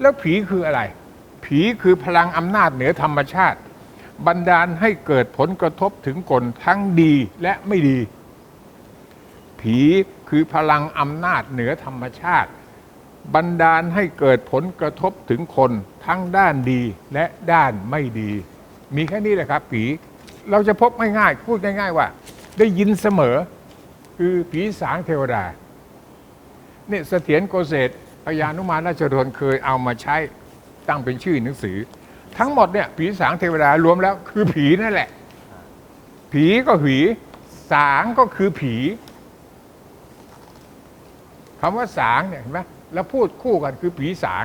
แล้วผีคืออะไร ผีคือพลังอำนาจเหนือธรรมชาติ บันดาลให้เกิดผลกระทบถึงคนทั้งดีและไม่ดี ผีคือพลังอำนาจเหนือธรรมชาติ บันดาลให้เกิดผลกระทบถึงคนทั้งด้านดีและด้านไม่ดี มีแค่นี้แหละครับ ผีเราจะพบง่ายๆพูดง่าย ๆ ว่า ได้ยินเสมอ คือผีสางเทวดาเนี่ยเสถียรโกเศษ พญานุมานราชโดนเคยเอามาใช้ตั้งเป็นชื่อหนังสือ ทั้งหมดเนี่ยผีสางเทวดารวมแล้ว คือผีนั่นแหละ ผีก็ผีสางก็คือผีคำว่าสางเนี่ยเห็นไหมแล้วพูดคู่กันคือผีสาง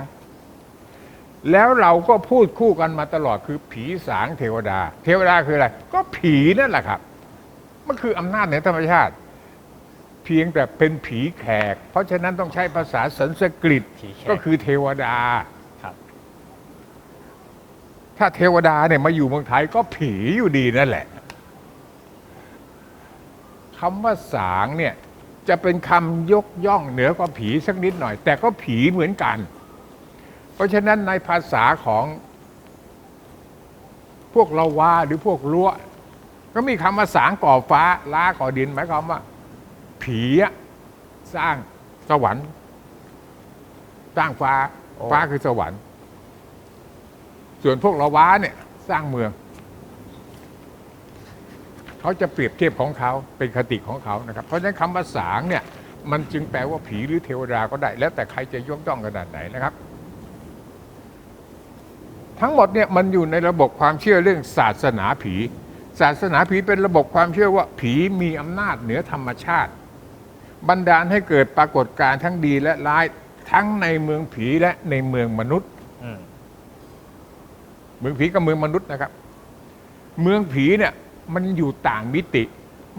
แล้วเราก็พูดคู่กันมาตลอดคือผีสางเทวดา เทวดาคืออะไร ก็ผีนั่นแหละครับ มันคืออำนาจเหนือธรรมชาติ เพียงแต่เป็นผีแขก เพราะฉะนั้นต้องใช้ภาษาสันสกฤตผีแขก ก็คือเทวดา ครับ ถ้าเทวดาเนี่ยมาอยู่เมืองไทยก็ผีอยู่ดีนั่นแหละคำว่าสางเนี่ยจะเป็นคำยกย่องเหนือกว่าผีสักนิดหน่อย แต่ก็ผีเหมือนกัน เพราะฉะนั้นในภาษาของพวกเราวาหรือพวกรั้วก็มีคำว่าสางก่อฟ้าล้าก่อดินหมายความว่า ผีอะสร้างสวรรค์ สร้างฟ้า โอ้ ฟ้าคือสวรรค์ ส่วนพวกเราว้าเนี่ย สร้างเมือง เขาจะเปรียบเทียบของเขาเป็นคติของเขานะครับ เพราะฉะนั้นคำว่าสางเนี่ย มันจึงแปลว่าผีหรือเทวดาก็ได้ แล้วแต่ใครจะยกย่องขนาดไหนนะครับ ทั้งหมดเนี่ยมันอยู่ในระบบความเชื่อเรื่องศาสนาผี ศาสนาผีเป็นระบบความเชื่อว่าผีมีอำนาจเหนือธรรมชาติ บันดาลให้เกิดปรากฏการณ์ทั้งดีและร้ายทั้งในเมืองผีและในเมืองมนุษย์อืมเมืองผีกับเมืองมนุษย์นะครับ เมืองผีเนี่ยมันอยู่ต่างมิติ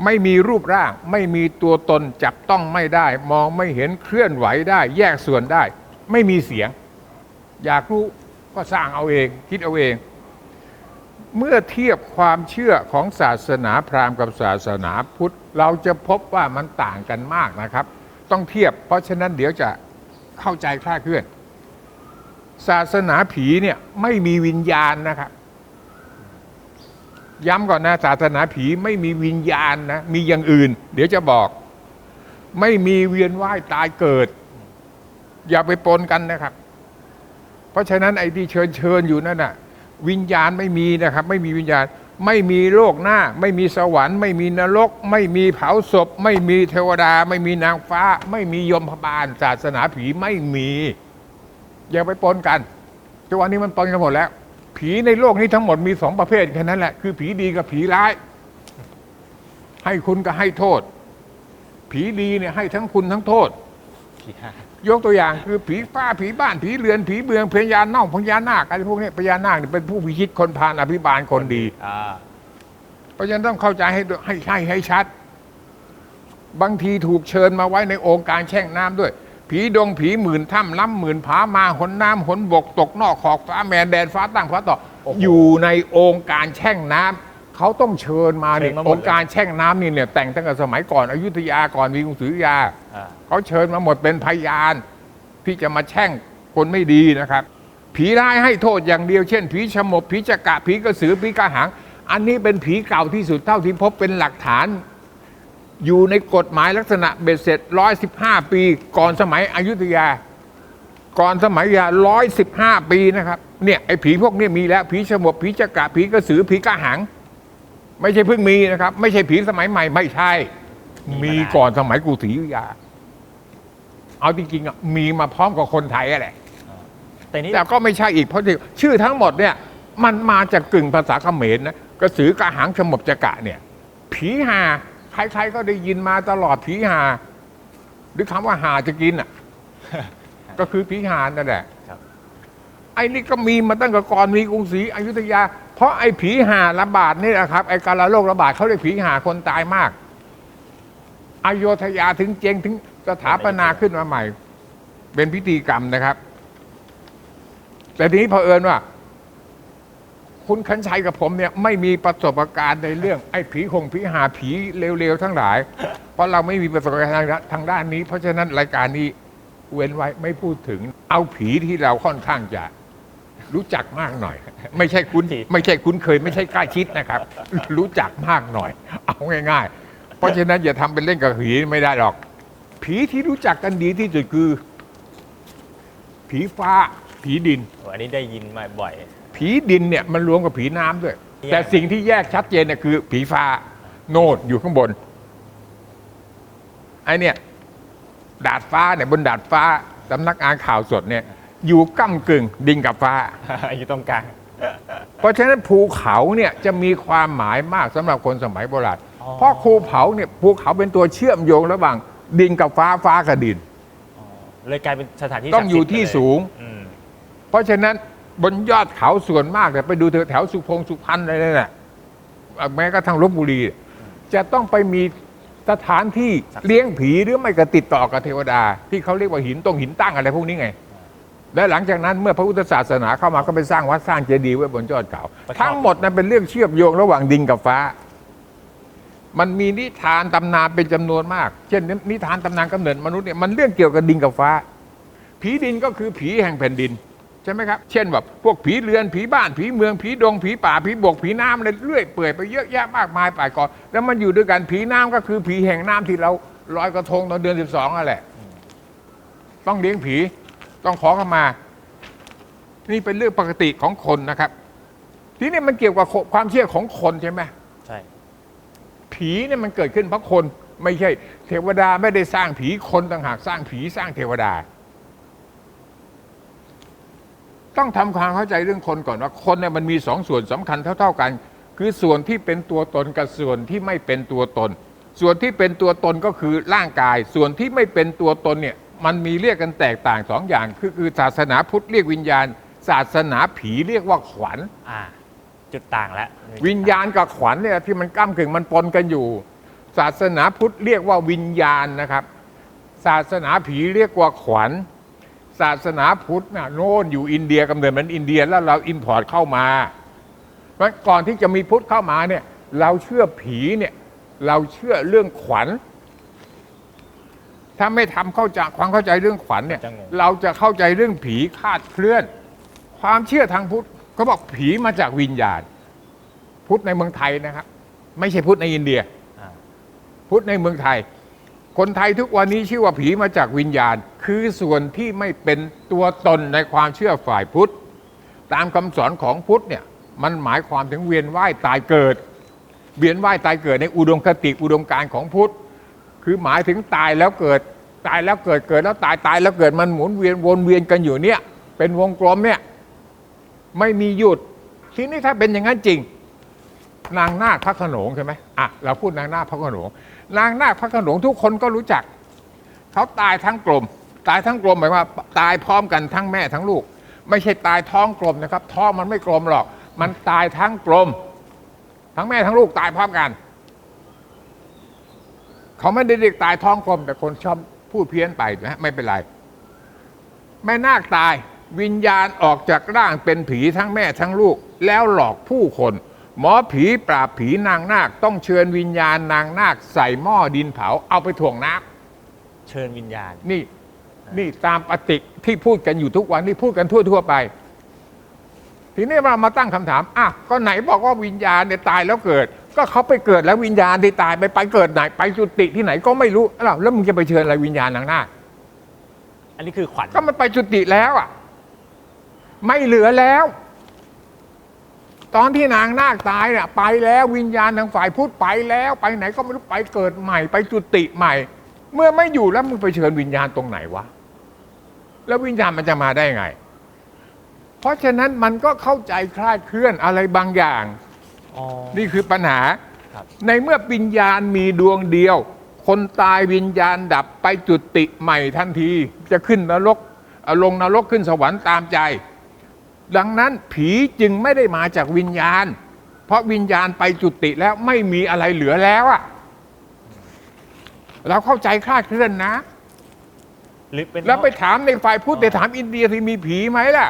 ไม่มีรูปร่าง ไม่มีตัวตนจับต้องไม่ได้ มองไม่เห็นเคลื่อนไหวได้ แยกส่วนได้ ไม่มีเสียง อยากรู้ก็สร้างเอาเอง คิดเอาเอง เมื่อเทียบความเชื่อของศาสนาพราหมณ์กับศาสนาพุทธ เราจะพบว่ามันต่างกันมากนะครับ ต้องเทียบ เพราะฉะนั้นเดี๋ยวจะเข้าใจคลาดเคลื่อน ศาสนาผีเนี่ยไม่มีวิญญาณนะครับ ย้ำก่อนนะศาสนาผีไม่มีวิญญาณนะ มีอย่างอื่น เดี๋ยวจะบอก ไม่มีเวียนว่ายตายเกิด อย่าไปปนกันนะครับ เพราะฉะนั้นไอ้ที่เชิญเชิญอยู่นั่นน่ะ วิญญาณไม่มีนะครับ ไม่มีวิญญาณ ไม่มีโลกหน้า ไม่มีสวรรค์ ไม่มีนรก ไม่มีเผาศพ ไม่มีเทวดา ไม่มีนางฟ้า ไม่มียมพบาล ศาสนาผีไม่มี อย่าไปปนกันทุกวันนี้มันปนกันหมดแล้ว ผีในโลกนี้ทั้งหมดมีสองประเภทแค่นั้นแหละ คือผีดีกับผีร้าย ให้คุณก็ให้โทษ ผีดีเนี่ยให้ทั้งคุณทั้งโทษผีห้า ยกตัวอย่างคือผีฟ้าผีบ้านผีเรือนผีเบืองพญานาคพญานาคอะไรพวกนี้พญานาคเนี่ยเป็นผู้พิชิตคนพาลอภิบาลคนดีอ่าเพราะฉะนั้นต้องเข้าใจให้ด้วยให้ให้ให้ชัด บางทีถูกเชิญมาไว้ในองค์การแช่งน้ำด้วย ผีดงผีหมื่นถ้ำล้ำหมื่นผามาหนน้ำหนบกตกนอกขอบฟ้าแมนแดนฟ้าตั้งฟ้าต่อโอ้โหอยู่ในองค์การแช่งน้ำ เขาต้องเชิญมาเนี่ยเชิญมาหมดเลย องค์การแช่งน้ำนี่เนี่ยแต่งตั้งแต่สมัยก่อนอยุธยาก่อนมีกรุงศรีอยุธยา อ่าเขาเชิญมาหมดเป็นพยานที่จะมาแช่งคนไม่ดีนะครับ ผีร้ายให้โทษอย่างเดียวเช่น ผีฉมบผีจักระผีกระสือผีกระหัง อันนี้เป็นผีเก่าที่สุดเท่าที่พบเป็นหลักฐาน อยู่ในกฎหมายลักษณะเบ็ดเสร็จร้อยสิบห้าปี ก่อนสมัยอยุธยา ก่อนสมัยอยุธยาร้อยสิบห้าปีนะครับเนี่ยไอ้ผีพวกนี้มีแล้วผีฉมบผีจักระผีกระสือผีกระหัง ไม่ใช่เพิ่งมีนะครับ ไม่ใช่ผีสมัยใหม่ ไม่ใช่ มีก่อนสมัยกรุงศรีอยุธยา เอาจริงๆอะมีมาพร้อมกับคนไทยอะแหละ แต่นี้แต่ก็ไม่ใช่อีกเพราะที่ชื่อทั้งหมดเนี่ยมันมาจากกึ่งภาษาเขมรนะกระสือกระหังฉมบจะกะเนี่ย ผีหาใครๆก็ได้ยินมาตลอดผีหาหรือคำว่าหาจะกินอะ ก็คือผีหานั่นแหละครับ ไอ้นี่ก็มีมาตั้งแต่ก่อนมีกรุงศรีอยุธยา เพราะไอ้ผีหาระบาดนี่แหละครับไอ้การระโรคระบาดเขาเรียกผีหาคนตายมากอโยธยาถึงเจงถึงสถาปนาขึ้นมาใหม่ เป็นพิธีกรรมนะครับ แต่ทีนี้เผอิญว่า คุณขันชัยกับผมเนี่ย ไม่มีประสบการณ์ในเรื่อง ไอ้ผีคงผีหาผีเร็วๆทั้งหลาย เพราะเราไม่มีประสบการณ์ทางด้านนี้ เพราะฉะนั้นรายการนี้เว้นไว้ไม่พูดถึง เอาผีที่เราค่อนข้างจะ รู้จักมากหน่อย ไม่ใช่คุ้นผีไม่ใช่คุ้นเคย ไม่ใช่ใกล้ชิดนะครับ รู้จักมากหน่อย เอาง่าย ๆ เพราะฉะนั้นอย่าทำเป็นเล่นกับผีไม่ได้หรอก ผีที่รู้จักกันดีที่สุดคือ ผีฟ้า ผีดินโอ้อันนี้ได้ยินมาบ่อย ผีดินเนี่ยมันรวมกับผีน้ำด้วยแยกแต่สิ่งที่แยกชัดเจนเนี่ยคือ ผีฟ้าโนดอยู่ข้างบนไอเนี่ย ดาดฟ้าเนี่ยบนดาดฟ้าสำนักงานข่าวสดเนี่ย อยู่ก้ากึ่งดินกับฟ้า อยู่ตรงกลาง เพราะฉะนั้นภูเขาเนี่ยจะมีความหมายมากสำหรับคนสมัยโบราณอ๋อเพราะภูเขาเนี่ยภูเขาเป็นตัวเชื่อมโยงระหว่างดินกับฟ้าฟ้ากับดินอ๋อเลยกลายเป็นสถานที่ต้องอยู่ศักดิ์สิที่ทธิ์ไปเลสูงอืมเพราะฉะนั้นบนยอดเขาส่วนมากเนี่ยไปดูแถวสุพงสุพรรณอะไรนั่นแหละแม้กระทั่งลบบุรี จะต้องไปมีสถานที่เลี้ยงผีหรือไม่ก็ติดต่อกับเทวดา ที่เขาเรียกว่าหินตรงหินตั้งอะไรพวกนี้ไง และหลังจากนั้นเมื่อพระพุทธศาสนาเข้ามาก็ไปสร้างวัดสร้างเจดีย์ไว้บนยอดเขา ทั้งหมดนั้นเป็นเรื่องเชื่อมโยงระหว่างดินกับฟ้า มันมีนิทานตำนานเป็นจำนวนมาก เช่น นิทานตำนานกำเนิดมนุษย์เนี่ยมันเรื่องเกี่ยวกับดินกับฟ้า ผีดินก็คือผีแห่งแผ่นดินใช่ไหมครับ เช่นแบบพวกผีเรือนผีบ้านผีเมืองผีดงผีป่าผีบกผีน้ำอะไรเรื่อยเปื่อยไปเยอะแยะมากมายป่ายก่อนแล้วมันอยู่ด้วยกันผีน้ำก็คือผีแห่งน้ำที่เราลอยกระทงตอนเดือนสิบสองนั่นแหละ ต้องเลี้ยงผี ต้องขอเข้ามา นี่เป็นเรื่องปกติของคนนะครับ ทีนี้มันเกี่ยวกับความเชื่อของคนใช่ไหมใช่ ผีเนี่ยมันเกิดขึ้นเพราะคน ไม่ใช่ เทวดาไม่ได้สร้างผีคนต่างหากสร้างผีสร้างเทวดา ต้องทำความเข้าใจเรื่องคนก่อนว่า คนเนี่ยมันมีสองส่วนสำคัญเท่า ๆกัน คือส่วนที่เป็นตัวตนกับส่วนที่ไม่เป็นตัวตน ส่วนที่เป็นตัวตนก็คือร่างกาย ส่วนที่ไม่เป็นตัวตนเนี่ย มันมีเรียกกันแตกต่างสองอย่าง คือคือศาสนาพุทธเรียกวิญญาณ ศาสนาผีเรียกว่าขวัญ อ่า จุดต่างแล้ววิญญาณกับขวัญเนี่ยที่มันก้ากึ่งมันปนกันอยู่ ศาสนาพุทธเรียกว่าวิญญาณนะครับ ศาสนาผีเรียกว่าขวัญ ศาสนาพุทธน่ะโน่นอยู่อินเดียกำเนิดมันอินเดียแล้วเราอินพอร์ตเข้ามาเพราะก่อนที่จะมีพุทธเข้ามาเนี่ย เราเชื่อผีเนี่ย เราเชื่อเรื่องขวัญ ถ้าไม่ทำเข้าใจความเข้าใจเรื่องขวัญเนี่ย จะงง เราจะเข้าใจเรื่องผีคลาดเคลื่อน ความเชื่อทางพุทธเขาบอกผีมาจากวิญญาณ พุทธในเมืองไทยนะครับ ไม่ใช่พุทธในอินเดีย อ่าพุทธในเมืองไทย คนไทยทุกวันนี้ชื่อว่าผีมาจากวิญญาณ คือส่วนที่ไม่เป็นตัวตนในความเชื่อฝ่ายพุทธ ตามคำสอนของพุทธเนี่ย มันหมายความถึงเวียนว่ายตายเกิด เวียนว่ายตายเกิดในอุดมคติอุดมการณ์ของพุทธ คือหมายถึงตายแล้วเกิด ตายแล้วเกิดเกิดแล้วตายตายแล้วเกิดมันหมุนเวียนวนเวียนกันอยู่เนี่ย เป็นวงกลมเนี่ย ไม่มีหยุด ทีนี้ถ้าเป็นอย่างนั้นจริง นางนาคพระโขนงใช่ไหมอะเราพูดนางนาคพระโขนง นางนาคพระโขนงทุกคนก็รู้จักเขาตายทั้งกลม ตายทั้งกลมหมายว่า ตายพร้อมกันทั้งแม่ทั้งลูก ไม่ใช่ตายท้องกลมนะครับ ท้องมันไม่กลมหรอก มันตายทั้งกลม ทั้งแม่ทั้งลูกตายพร้อมกัน เขาไม่ได้เรียกตายท้องกลม แต่คนชอบพูดเพี้ยนไปนะไม่เป็นไร แม่นาคตายวิญญาณออกจากร่างเป็นผีทั้งแม่ทั้งลูก แล้วหลอกผู้คน หมอผีปราบผีนางนาคต้องเชิญวิญญาณนางนาคใส่หม้อดินเผาเอาไปถ่วงน้ำเชิญวิญญาณ นี่นี่ตามปฏิที่พูดกันอยู่ทุกวันนี่พูดกันทั่ว ๆ ไป ทีนี้เรามาตั้งคำถามอะก็ไหนบอกว่าวิญญาณเนี่ยตายแล้วเกิด ก็เขาไปเกิดแล้ววิญญาณที่ตายไปไปเกิดไหนไปจุติที่ไหนก็ไม่รู้อ้าวแล้วมึงจะไปเชิญอะไรวิญญาณนางนาคอันนี้คือขวัญก็มันไปจุติแล้วอะ ไม่เหลือแล้ว ตอนที่นางนาคตายเนี่ยไปแล้ววิญญาณทางฝ่ายพุทธไปแล้ว ไปไหนก็ไม่รู้ไปเกิดใหม่ ไปจุติใหม่ เมื่อไม่อยู่แล้วมึงไปเชิญวิญญาณตรงไหนวะแล้ววิญญาณมันจะมาได้ไง เพราะฉะนั้นมันก็เข้าใจคลาดเคลื่อนอะไรบางอย่าง อ๋อ นี่คือปัญหา ครับ ในเมื่อวิญญาณมีดวงเดียว คนตายวิญญาณดับไปจุติใหม่ทันที จะขึ้นนรกเอ่อลงนรกขึ้นสวรรค์ตามใจ ดังนั้นผีจึงไม่ได้มาจากวิญญาณ เพราะวิญญาณไปจุติแล้วไม่มีอะไรเหลือแล้วอะเราเข้าใจคลาดเคลื่อนนะ หรือเป็นแล้วไปถามในฝ่ายพุทธไปถามอินเดียที่มีผีไหมล่ะ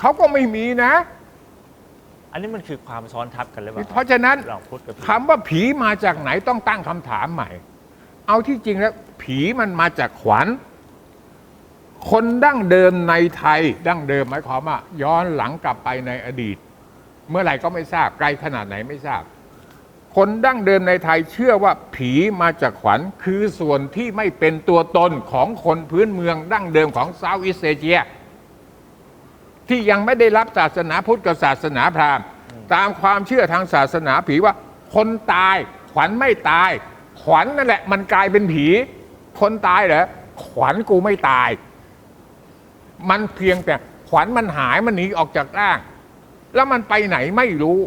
เขาก็ไม่มีนะ อันนี้มันคือความซ้อนทับกันหรือเปล่าเพราะฉะนั้นลองพูดกับผีคำว่าผีมาจากไหนต้องตั้งคำถามใหม่ เอาที่จริงแล้ว ผีมันมาจากขวัญ คนดั้งเดิมในไทย ดั้งเดิมหมายความว่าย้อนหลังกลับไปในอดีต เมื่อไหร่ก็ไม่ทราบไกลขนาดไหนไม่ทราบ คนดั้งเดิมในไทยเชื่อว่าผีมาจากขวัญคือส่วนที่ไม่เป็นตัวตนของคนพื้นเมืองดั้งเดิมของเซาท์อีสเอเชีย ที่ยังไม่ได้รับศาสนาพุทธกับศาสนาพราหมณ์ตามความเชื่อทางศาสนาผีว่า คนตายขวัญไม่ตาย ขวัญนั่นแหละ มันกลายเป็นผี คนตายเหรอขวัญกูไม่ตาย มันเพียงแต่ขวัญมันหายมันหนีออกจากร่าง แล้วมันไปไหนไม่รู้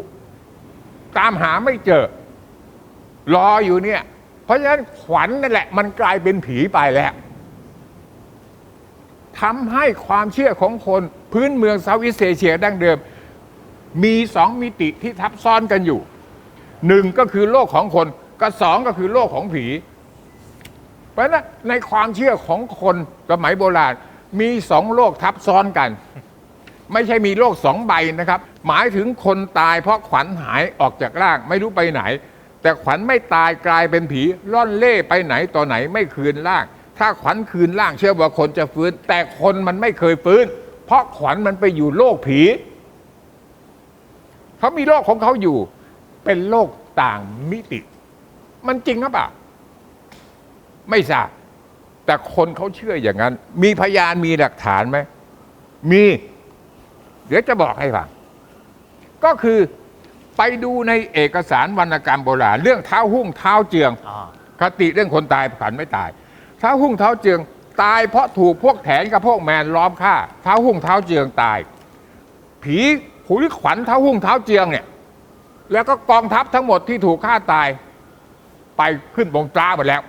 ตามหาไม่เจอ รออยู่เนี่ย เพราะฉะนั้นขวัญนั่นแหละ มันกลายเป็นผีไปแล้ว ทำให้ความเชื่อของคนพื้นเมืองเซาท์อีสเอเชียดั้งเดิม มีสองมิติที่ทับซ้อนกันอยู่หนึ่งก็คือโลกของคนก็สองก็คือโลกของผี เพราะฉะนั้นในความเชื่อของคนสมัยโบราณ มีสองโลกทับซ้อนกัน ไม่ใช่มีโลกสองใบนะครับ หมายถึงคนตายเพราะขวัญหายออกจากร่างไม่รู้ไปไหน แต่ขวัญไม่ตายกลายเป็นผีล่อนเล่ไปไหนต่อไหนไม่คืนร่าง ถ้าขวัญคืนร่างเชื่อว่าคนจะฟื้น แต่คนมันไม่เคยฟื้น เพราะขวัญมันไปอยู่โลกผีเขามีโลกของเขาอยู่ เป็นโลกต่างมิติ มันจริงหรือเปล่าไม่ทราบแต่คนเขาเชื่ออย่างนั้น มีพยานมีหลักฐานไหมมี เดี๋ยวจะบอกให้ฟังก็คือไปดูในเอกสารวรรณกรรมโบราณ เรื่องเท้าหุ้งเท้าเจืองอ่าคติเรื่องคนตายขันไม่ตาย เท้าหุ้งเท้าเจืองตายเพราะถูกพวกแถนกับพวกแมนล้อมฆ่าเท้าหุ้งเท้าเจืองตาย ผีหุยขวัญเท้าหุ้งเท้าเจืองเนี่ย แล้วก็กองทัพทั้งหมดที่ถูกฆ่าตาย ไปขึ้นบนฟ้าหมดแล้ว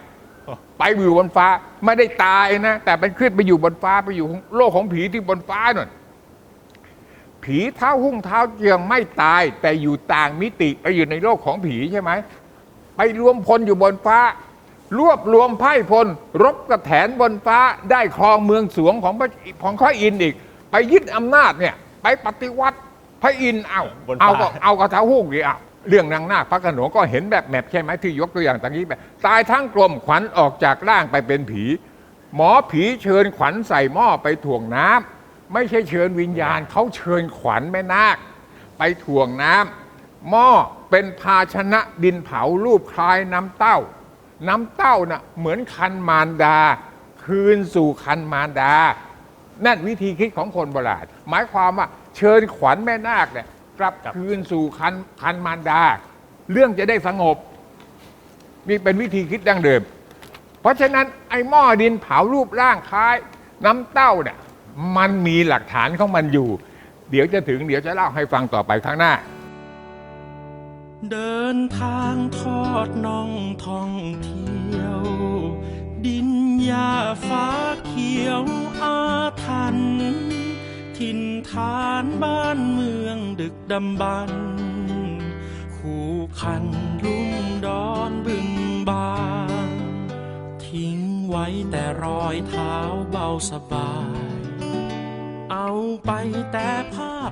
ไปอยู่บนฟ้าไม่ได้ตายนะ แต่เป็นขึ้นไปอยู่บนฟ้าไปอยู่โลกของผีที่บนฟ้านั่นผีเท้าหุ้งเท้าเจืองไม่ตายแต่อยู่ต่างมิติไปอยู่ในโลกของผีใช่ไหมไปรวมพลอยู่บนฟ้า รวบรวมไพ่พล รบกระแถนบนฟ้าได้ครองเมืองสวงของพระของข้าอินทร์อีก ไปยึดอำนาจเนี่ย ไปปฏิวัติพระอินทร์เอาบนฟ้า เอาก็เอากระเท้าหุ้งดิอะเรื่องนางนาคพระโขนงก็เห็นแบบแมพใช่ไหมที่ยกตัวอย่างตะกี้แบบตายทั้งกลมขวัญออกจากร่างไปเป็นผี หมอผีเชิญขวัญใส่หม้อไปถ่วงน้ำไม่ใช่เชิญวิญญาณเขาเชิญขวัญแม่นาค ไปถ่วงน้ำหม้อเป็นภาชนะดินเผารูปคล้ายน้ำเต้า น้ำเต้าน่ะเหมือนคันมารดา คืนสู่คันมารดา นั่นวิธีคิดของคนโบราณหมายความว่าเชิญขวัญแม่นาคเนี่ยกลับครับคืนสู่คันคันมารดา เรื่องจะได้สงบนี่เป็นวิธีคิดดั้งเดิม เพราะฉะนั้นไอ้หม้อดินเผารูปร่างคล้าย น้ำเต้าเนี่ยมันมีหลักฐานของมันอยู่ เดี๋ยวจะถึงเดี๋ยวจะเล่าให้ฟังต่อไปข้างหน้า เดินทางทอดน่องท่องเที่ยว ดินหญ้าฟ้าเขียวอาทัน ถิ่นฐานบ้านเมืองดึกดำบรรพ์คู่คันลุ่มดอนบึงบานทิ้งไว้แต่รอยเท้าเบาสบาย เอาไปแต่ภาพ